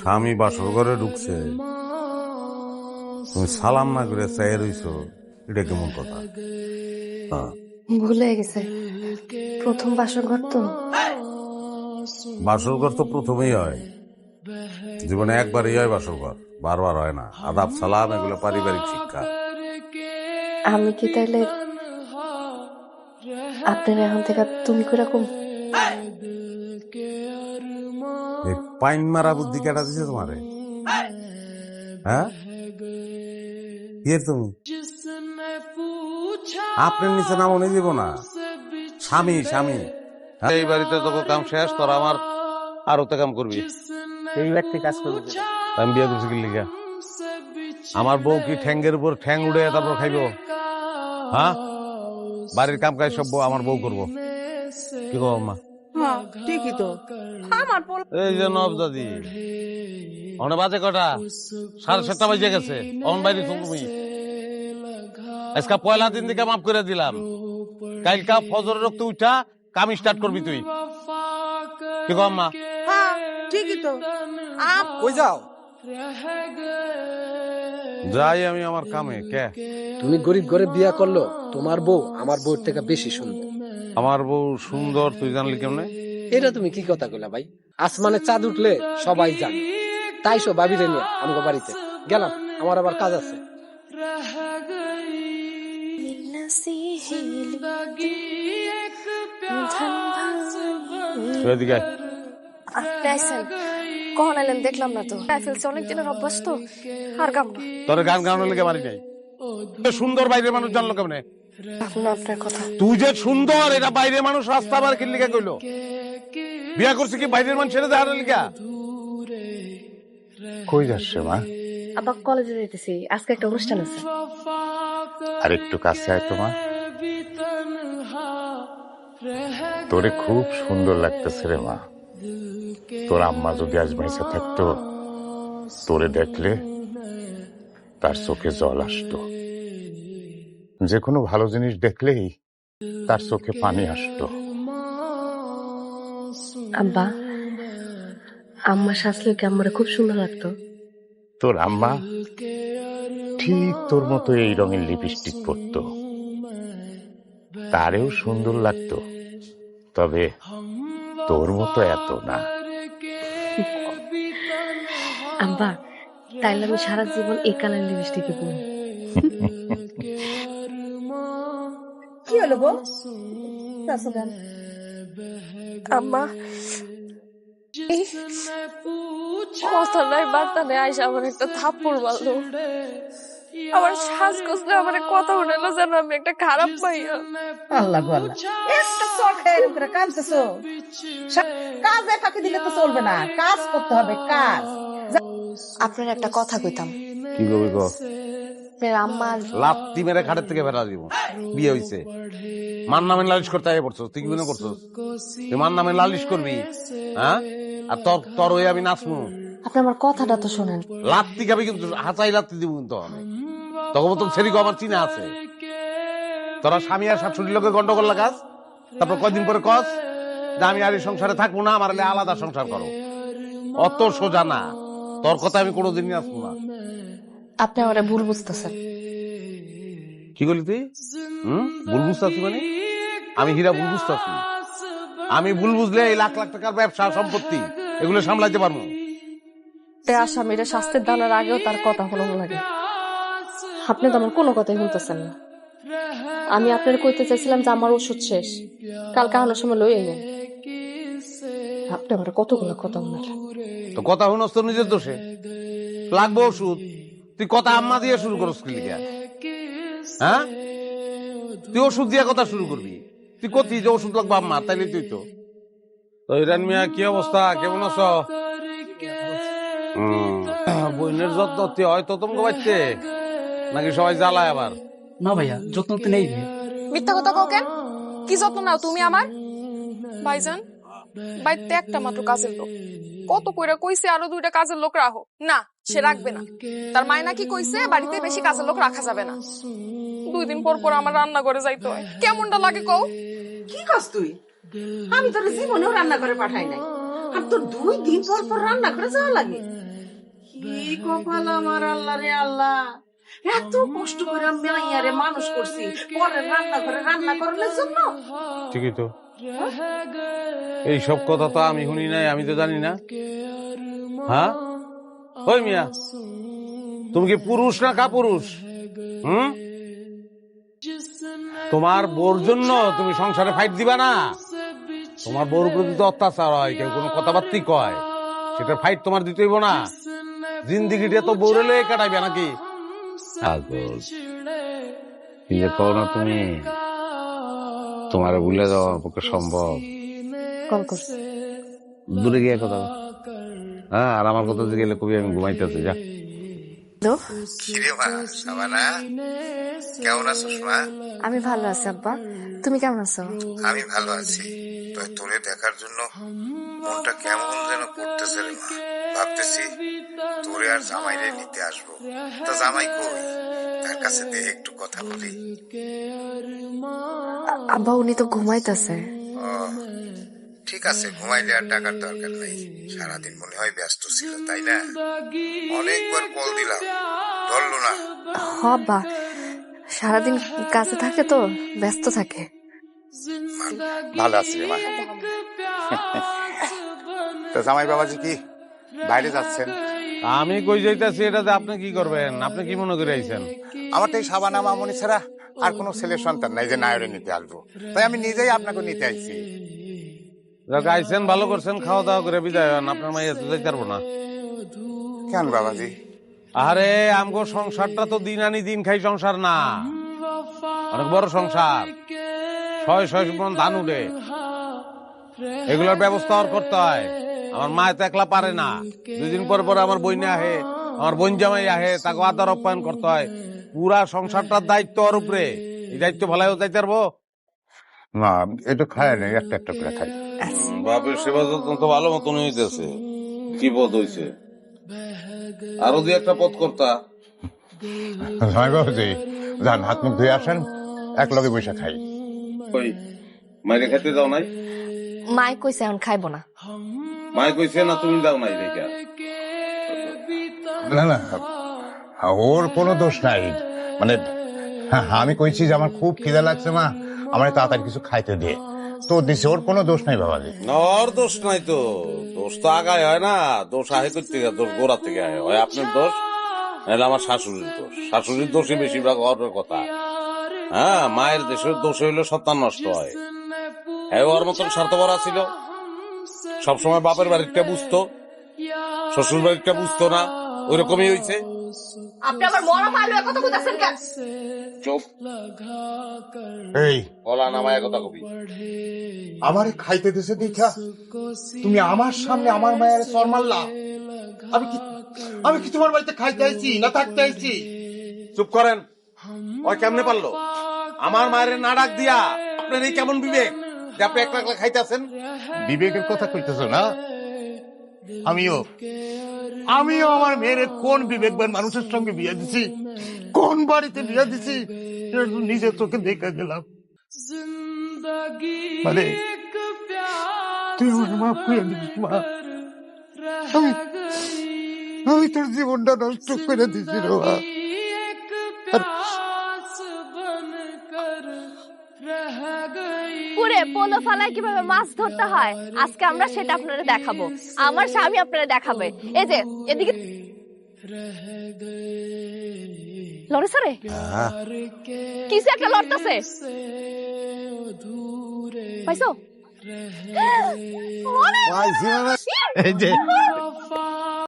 স্বামী বাসর ঘরে ঢুকছে। তুমি সালাম না করে চাই রইছো এটা কেমন কথা? হ্যাঁ। ভুলে গেছে। প্রথম বাসর ঘর তো। বাসর ঘর তো প্রথমেই হয়। জীবনে একবারই হয় বাসর ঘর বারবার হয় না। আদাব সালাম এগুলো পারিবারিক শিক্ষা। আমি কি তাইলে আপনার এখন থেকে তুমি কীরকম পাইন মারা বুদ্ধি কেটা দিছে তোমারে। হ্যাঁ? কি তুমি? আপনার নিচে নাম উনি দিব না। স্বামী স্বামী। হ্যাঁ, এই বাড়িতে তোকে কাম শেষ তোর আমার আরও তো কাম করবি। এই ব্যক্তি কাজ করবে আমি বিয়ে করছি কি লিগা? আমার বউ কি ঠ্যাঙ্গের উপর ঠ্যাং উড়ে তারপর খাইব? হ্যাঁ? বাড়ির কাম কাজ সব আমার বউ করব। কি কব মা ঠিকই তো। আমার পোল এই যে নব দাদি অনে বাজে কটা সাড়ে সাতটা বাজে গেছে অন বাইরে তুমি আজকা পয়লা দিন থেকে মাফ করে দিলাম। কালকা ফজর রক্ত উঠা কাম স্টার্ট করবি তুই। কি কম মা? হ্যাঁ ঠিকই তো। আপ কই যাও? যাই আমি আমার কামে কে? তুমি গরিব ঘরে বিয়া করল তোমার বউ আমার বউর থেকে বেশি সুন্দর। আমার বউ সুন্দর তুই জানলি কেমনে? এটা তুমি কি কথা কইলা ভাই? আসমানে চাঁদ উঠলে সবাই জানে। তাই সব ভাবিরে নিয়ে আমাকে বাড়িতে। গেলাম আমার আবার কাজ আছে। তুই এদিকে আয়। আপনি আইসেন কখন আইলেন দেখলাম না তো। ফেলছে অনেক দিনের অভ্যাস তো আর গাম না। তোর গান গাওয়ানোর লেগে মারি নাই। সুন্দর বাইরের মানুষ জানলো কেমনে? আপনার আপনার কথা। তুই যে সুন্দর এটা বাইরের মানুষ রাস্তা আবার কি লিখা কইলো। বিয়া করছে কি বাইরের মানুষ ছেড়ে দেওয়ার লিখা? কই যাচ্ছে মা? আবার কলেজে যেতেছি আজকে একটা অনুষ্ঠান আছে। আর একটু কাছে আয় তোমা তোরে খুব সুন্দর লাগতেছে রে মা। তোর আম্মা যদি আজ বাইসা থাকতো তোরে দেখলে তার চোখে জল আসতো। যে কোনো ভালো জিনিস দেখলেই তার চোখে পানি আসতো। আব্বা আম্মা শাসলে কি আম্মারে খুব সুন্দর লাগতো। তোর আম্মা ঠিক তোর মতো এই রঙের লিপস্টিক পরতো। তারেও সুন্দর লাগতো। তবে তোর মতো এত না। আব্বা তাইলে আমি সারা জীবন এই কালার লিপস্টিকে পরি কি হলো গো আম্মা। কথা নাই বার্তা নেই আইসা আমার একটা থাপ্পড় মারলো আমার শ্বাস কষলে আমার কথা উঠালো যেন আমি একটা খারাপ পাইয়া আল্লাহ আল্লাহ। একটা চর খেয়ে এরকম করে কাঁদতেছো? সা- কাজে ফাঁকি দিলে তো চলবে না। কাজ করতে হবে কাজ। আপনার একটা কথা কইতাম। কি? লাত্তি মেরে খাটের থেকে ফেরা দিব। বিয়ে হইছে। মান নামে লালিশ করতে আগে পড়ছো তুই মনে করছ? তুই মান নামে লালিশ করবি হ্যাঁ? আর তোর তোর হয়ে আমি নাচমু। আপনি আমার কথাটা তো শোনেন। লাত্তি খাবি কিন্তু হাঁচাই লাত্তি দিব কিন্তু আমি। তখন তো আমার চিনা আছে। তোরা স্বামী আর শাশুড়ির লোকে গন্ডগোল লাগাস তারপর কয়দিন পরে কস যে আমি আর এই সংসারে থাকব না আমার আলাদা সংসার করো। অত সোজা না। তোর কথা আমি কোনোদিনই আসব না। আপনি আমার ভুল বুঝতেছেন। কি বলি তুই? ভুল বুঝতেছি মানে? আমি হীরা ভুল বুঝতেছি। আমি ভুল বুঝলে এই লাখ লাখ টাকার ব্যবসা সম্পত্তি এগুলো সামলাইতে পারব। তে আসামিরা শাস্তির দানের আগেও তার কথা হলো লাগে আপনি তো আমার কোনো কথাই শুনতেছেন না। আমি আপনার কইতে চাইছিলাম যে আমার ওষুধ শেষ। কাল কাহানোর সময় লই এলেন আপনি আমার কতগুলো কথা শুনলেন তো কথা শুনস তোর নিজের দোষে। লাগবে ওষুধ। তুই কথা আম্মা দিয়ে শুরু করস হ্যাঁ? তুই ওষুধ দিয়ে কথা শুরু করবি। তুই কতি যে ওষুধ লাগবে আম্মা তাইলে তুই তো। তো ইরান মিয়া কি অবস্থা? কেমন আছো? বইনের যত্ন তুই হয়তো তোমাকে বাচ্চে নাকি সবাই জ্বালায় আবার? না ভাইয়া যত্ন তো নেই মিথ্যা কথা কও কেন? কি যত্ন নাও তুমি আমার? ভাইজান বাইতে একটা মাত্র কাজের লোক। কত কইরা কইছে আরও দুইটা কাজের লোক রাখো। না সে রাখবে না। তার মায় নাকি কইছে বাড়িতে বেশি কাজের লোক রাখা যাবে না। দুই দিন পর পর আমার রান্না করে যাইতে হয়। কেমনটা লাগে কও? কি কাজ তুই? আমি তোর জীবনেও রান্না করে পাঠাই নাই। আর তোর দুই দিন পর পর রান্না করে যাওয়া লাগে। কি কপাল আমার আল্লাহ রে আল্লাহ। এত কষ্ট করে আমি মাইয়ারে মানুষ করছি। পরে রান্না করে রান্না করার জন্য। ঠিকই তো। এই সব কথা তো আমি শুনি নাই আমি তো জানি না। হ্যাঁ? ওই মিয়া তুমি কি পুরুষ না কা পুরুষ হুম? তোমার বোর জন্য তুমি সংসারে ফাইট দিবা না। তোমার বোর প্রতি তো অত্যাচার হয় কেউ কোনো কথাবার্তি কয়। সেটা ফাইট তোমার দিতে হইব না। জিন্দিগিটা তো বউরে লয়ে কাটাইবে নাকি? কি যে কও না তুমি? তোমার ভুলে যাওয়া আমার পক্ষে সম্ভব। কল করছে। দূরে গিয়ে কথা হ্যাঁ আর আমার কথা যে গেলে কবি আমি ঘুমাইতেছি যা। কেমন আছিস মা আমি ভালো আছি আব্বা। তুমি কেমন আছো? আমি ভালো আছি। তো তোরে দেখার জন্য মনটা কেমন যেন করতেছে রে মা। ভাবতেছি তোরে আর জামাইরে নিতে আসব। তা জামাই কই? তার কাছে দিয়ে একটু কথা বলি। আব্বা উনি তো ঘুমাইতেছে। ঠিক আছে ঘুমাইলে আর টাকার দরকার নাই। সারাদিন মনে হয় ব্যস্ত ছিল তাই না? অনেকবার কল দিলাম। ধরলো না। হ আব্বা। সারাদিন কাজে থাকে তো ব্যস্ত থাকে। ভালো আছি মা। তো জামাই বাবাজি কি? বাইরে যাচ্ছেন? আমি কই যাইতাছি এটাতে আপনি কি করবেন? আপনি কি মনে করে আইছেন? আমার তো এই সাবানা মামনি ছাড়া আর কোনো ছেলের সন্তান নাই যে নায়রে নিতে আসব। তাই আমি নিজেই আপনাকে নিতে আইছি। যাক আইছেন ভালো করছেন খাওয়া দাওয়া করে বিদায় হন। আপনার মাইয়া তো যাইতে পারব না। কেন বাবাজি? আরে আমগো সংসারটা তো দিন আনি দিন খাই সংসার না। অনেক বড় সংসার। ছয় ছয় মন ধান উঠে। এগুলোর ব্যবস্থা আর করতে হয়। আমার মা তো একলা পারে না। দুদিন পর পর আমার বইনে আহে আমার বোন জামাই আহে তাকে আদার আপ্যায়ন করতে হয়। পুরা সংসারটার দায়িত্ব ওর উপরে। এই দায়িত্ব ভালো যাইতে পারব? না এটা খায় না একটা একটা করে খাই বাপের সেবা যত্ন তো ভালো মতন হইতেছে। কি পদ হইছে? আরও দুই একটা পদ করতা। যান হাত মুখ ধুয়ে আসেন এক লগে বসে খাই। ওই মাইরে খেতে দাও নাই? মাই কইছে এখন খাইবো না। মাই কইছে না তুমি দাও নাই দেখা। না না ওর কোনো দোষ নাই। মানে হ্যাঁ, আমি কইছি যে আমার খুব খিদে লাগছে মা আমার তাড়াতাড়ি কিছু খাইতে দে। তো দিছে ওর কোনো দোষ নাই বাবাজি। ওর দোষ নাই তো। দোষ তো আগায় হয় না। দোষ আহে করতে গিয়ে দোষ গোড়া থেকে আহে। হয় আপনার দোষ নাহলে আমার শাশুড়ির দোষ। শাশুড়ির দোষই বেশিরভাগ হওয়ার কথা। হ্যাঁ মায়ের দেশের দোষ হইলে সন্তান নষ্ট হয়। হ্যাঁ ওর মতন স্বার্থপর ছিল সবসময় বাপের বাড়িটা বুঝতো শ্বশুর বাড়িটা বুঝতো না ওইরকমই হয়েছে আপনি আমার মরা মাইলো কথা কইতাছেন কেন? চোখ এই। গলা নামায় কথা কবি। আমারে খাইতে দিছে দেখা। তুমি আমার সামনে আমার মায়ের সর মারলা। আমি কি আমি কি তোমার বাড়িতে খাইতে আইছি না থাকতে আইছি? চুপ করেন। ওই কেমনে পারল? আমার মায়ের না ডাক দিয়া আপনার এই কেমন বিবেক? আপনি একলা একলা খাইতেছেন? বিবেকের কথা কইতেছো না? আমিও। আমিও আমার মেয়ের কোন বিবেকবান মানুষের সঙ্গে বিয়ে দিছি? কোন বাড়িতে বিয়ে দিছি? নিজের চোখে দেখে গেলাম। মানে তুই আমার মাফ করে দিস, মা। আমি আমি তোর জীবনটা নষ্ট করে দিছি রে পোলো ফালায় কীভাবে মাছ ধরতে হয়? আজকে আমরা সেটা আপনারা দেখাবো। আমার স্বামী আপনারা দেখাবে। এই যে এদিকে লড়ে সরে কিছু একটা লড়তেছে। পাইছো? এই যে